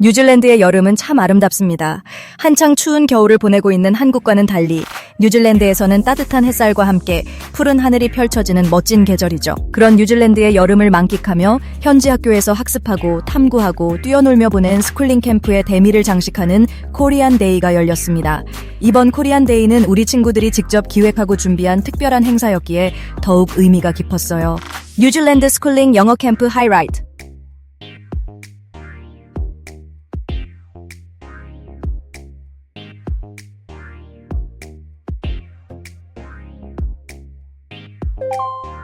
뉴질랜드의 여름은 참 아름답습니다. 한창 추운 겨울을 보내고 있는 한국과는 달리 뉴질랜드에서는 따뜻한 햇살과 함께 푸른 하늘이 펼쳐지는 멋진 계절이죠. 그런 뉴질랜드의 여름을 만끽하며 현지 학교에서 학습하고 탐구하고 뛰어놀며 보낸 스쿨링 캠프의 대미를 장식하는 코리안 데이가 열렸습니다. 이번 코리안 데이는 우리 친구들이 직접 기획하고 준비한 특별한 행사였기에 더욱 의미가 깊었어요. 뉴질랜드 스쿨링 영어 캠프 하이라이트 you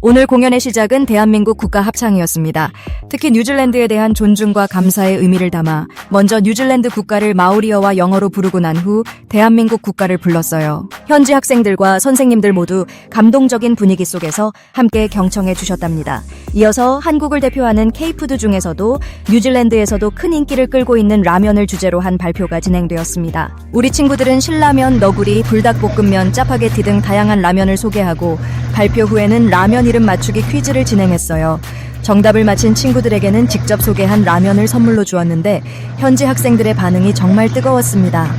오늘 공연의 시작은 대한민국 국가 합창이었습니다. 특히 뉴질랜드에 대한 존중과 감사의 의미를 담아 먼저 뉴질랜드 국가를 마오리어와 영어로 부르고 난 후 대한민국 국가를 불렀어요. 현지 학생들과 선생님들 모두 감동적인 분위기 속에서 함께 경청해 주셨답니다. 이어서 한국을 대표하는 K푸드 중에서도 뉴질랜드에서도 큰 인기를 끌고 있는 라면을 주제로 한 발표가 진행되었습니다. 우리 친구들은 신라면, 너구리, 불닭볶음면, 짜파게티 등 다양한 라면을 소개하고 발표 후에는 라면 이름 맞추기 퀴즈를 진행했어요. 정답을 맞힌 친구들에게는 직접 소개한 라면을 선물로 주었는데 현지 학생들의 반응이 정말 뜨거웠습니다.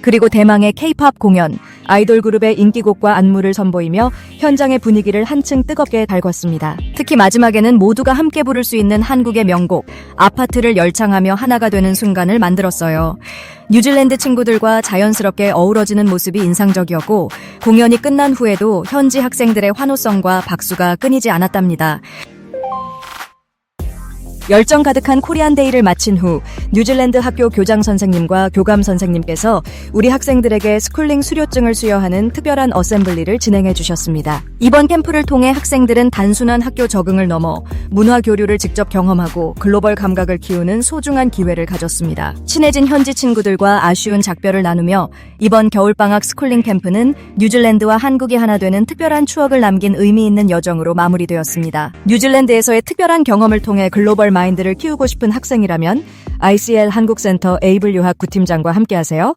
그리고 대망의 K-팝 공연, 아이돌 그룹의 인기곡과 안무를 선보이며 현장의 분위기를 한층 뜨겁게 달궜습니다. 특히 마지막에는 모두가 함께 부를 수 있는 한국의 명곡, 아파트를 열창하며 하나가 되는 순간을 만들었어요. 뉴질랜드 친구들과 자연스럽게 어우러지는 모습이 인상적이었고, 공연이 끝난 후에도 현지 학생들의 환호성과 박수가 끊이지 않았답니다. 열정 가득한 코리안 데이를 마친 후 뉴질랜드 학교 교장 선생님과 교감 선생님께서 우리 학생들에게 스쿨링 수료증을 수여하는 특별한 어셈블리를 진행해 주셨습니다. 이번 캠프를 통해 학생들은 단순한 학교 적응을 넘어 문화 교류를 직접 경험하고 글로벌 감각을 키우는 소중한 기회를 가졌습니다. 친해진 현지 친구들과 아쉬운 작별을 나누며 이번 겨울방학 스쿨링 캠프는 뉴질랜드와 한국이 하나 되는 특별한 추억을 남긴 의미 있는 여정으로 마무리되었습니다. 뉴질랜드에서의 특별한 경험을 통해 글로벌 마인드를 키우고 싶은 학생이라면 ICL 한국센터 에이블 유학 구팀장과 함께하세요.